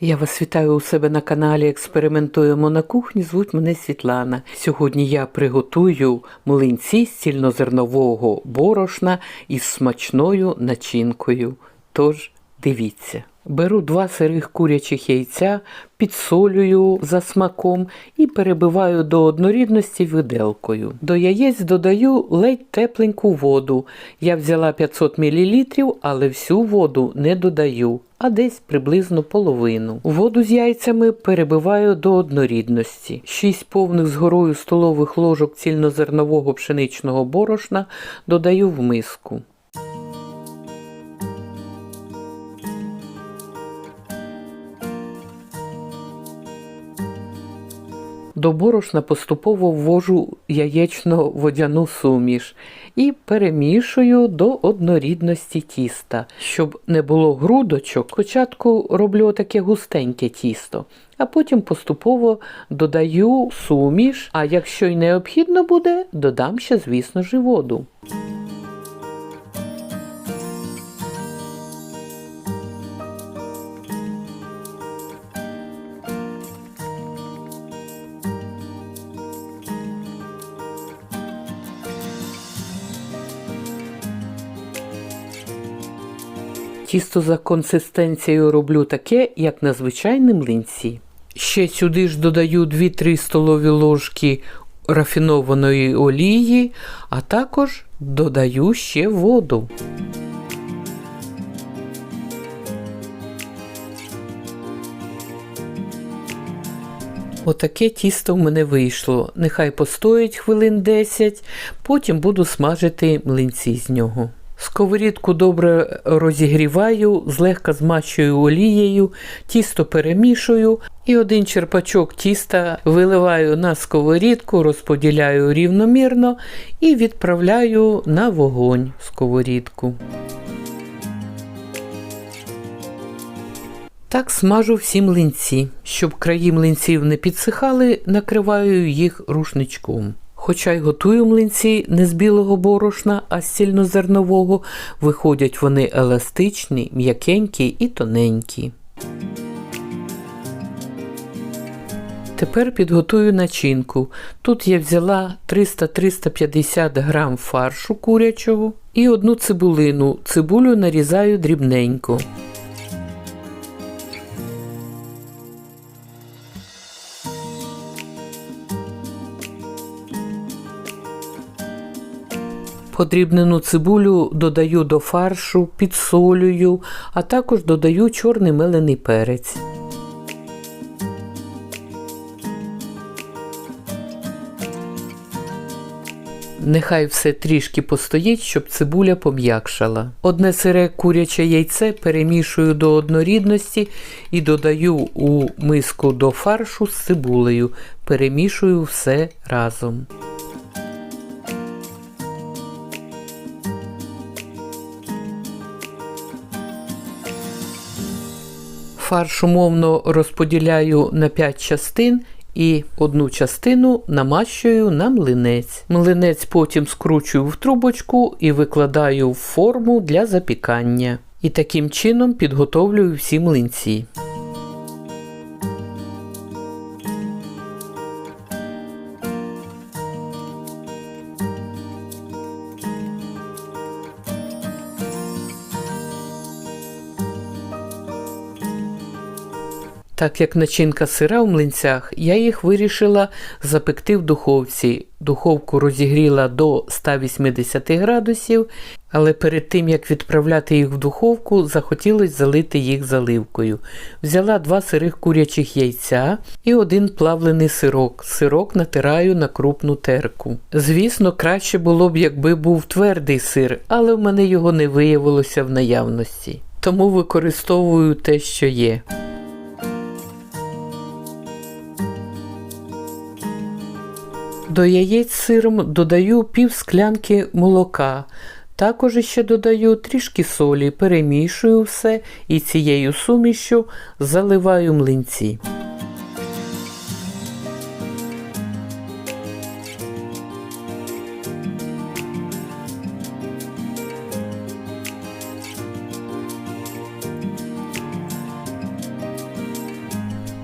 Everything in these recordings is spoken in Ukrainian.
Я вас вітаю у себе на каналі Експериментуємо на кухні. Звуть мене Світлана. Сьогодні я приготую млинці з цільнозернового борошна із смачною начинкою. Тож дивіться. Беру два сирих курячих яйця, підсолюю за смаком і перебиваю до однорідності виделкою. До яєць додаю ледь тепленьку воду. Я взяла 500 мл, але всю воду не додаю, а десь приблизно половину. Воду з яйцями перебиваю до однорідності. 6 повних з горою столових ложок цільнозернового пшеничного борошна додаю в миску. До борошна поступово ввожу яєчно-водяну суміш і перемішую до однорідності тіста. Щоб не було грудочок, спочатку роблю таке густеньке тісто, а потім поступово додаю суміш, а якщо й необхідно буде, додам ще, звісно ж, воду. Тісто за консистенцією роблю таке, як на звичайні млинці. Ще сюди ж додаю 2-3 столові ложки рафінованої олії, а також додаю ще воду. Отаке тісто в мене вийшло. Нехай постоїть хвилин 10, потім буду смажити млинці з нього. Сковорідку добре розігріваю, злегка змащую олією, тісто перемішую і один черпачок тіста виливаю на сковорідку, розподіляю рівномірно і відправляю на вогонь сковорідку. Так смажу всі млинці. Щоб краї млинців не підсихали, накриваю їх рушничком. Хоча й готую млинці не з білого борошна, а з цільнозернового, виходять вони еластичні, м'якенькі і тоненькі. Тепер підготую начинку. Тут я взяла 300-350 грам фаршу курячого і одну цибулину. Цибулю нарізаю дрібненько. Подрібнену цибулю додаю до фаршу, підсолюю, а також додаю чорний мелений перець. Нехай все трішки постоїть, щоб цибуля пом'якшала. Одне сире куряче яйце перемішую до однорідності і додаю у миску до фаршу з цибулею. Перемішую все разом. Фарш умовно розподіляю на 5 частин і одну частину намащую на млинець. Млинець потім скручую в трубочку і викладаю в форму для запікання. І таким чином підготовлюю всі млинці. Так як начинка сира в млинцях, я їх вирішила запекти в духовці. Духовку розігріла до 180 градусів, але перед тим як відправляти їх в духовку, захотілося залити їх заливкою. Взяла два сирих курячих яйця і один плавлений сирок. Сирок натираю на крупну терку. Звісно, краще було б, якби був твердий сир, але в мене його не виявилося в наявності. Тому використовую те, що є. До яєць сиром додаю пів склянки молока. Також ще додаю трішки солі, перемішую все і цією сумішю заливаю млинці.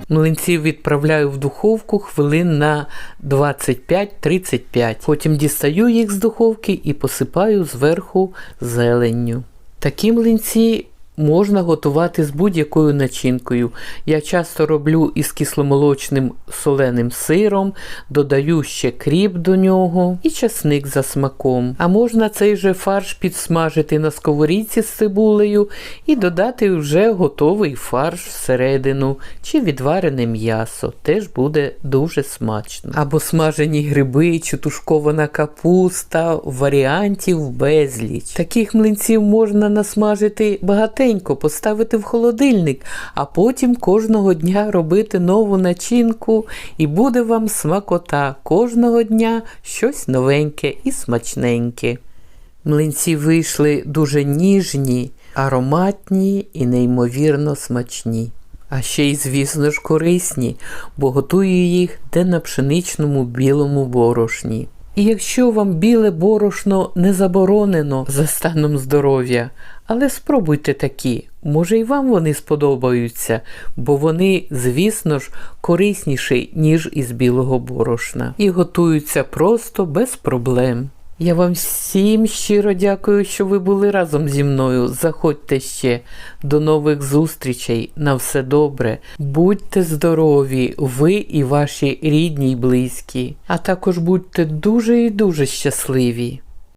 Млинців відправляю в духовку хвилин на 25-35. Потім дістаю їх з духовки і посипаю зверху зеленню. Такі млинці можна готувати з будь-якою начинкою. Я часто роблю із кисломолочним соленим сиром, додаю ще кріп до нього і часник за смаком. А можна цей же фарш підсмажити на сковорідці з цибулею і додати вже готовий фарш всередину чи відварене м'ясо. Теж буде дуже смачно. Або смажені гриби чи тушкована капуста, варіантів безліч. Таких млинців можна насмажити багатенько, поставити в холодильник, а потім кожного дня робити нову начинку, і буде вам смакота кожного дня щось новеньке і смачненьке. Млинці вийшли дуже ніжні, ароматні і неймовірно смачні. А ще й, звісно ж, корисні, бо готую їх де на пшеничному білому борошні. І якщо вам біле борошно не заборонено за станом здоров'я, але спробуйте такі, може і вам вони сподобаються, бо вони, звісно ж, корисніші, ніж із білого борошна, і готуються просто без проблем. Я вам всім щиро дякую, що ви були разом зі мною. Заходьте ще. До нових зустрічей. На все добре. Будьте здорові, ви і ваші рідні й близькі. А також будьте дуже і дуже щасливі.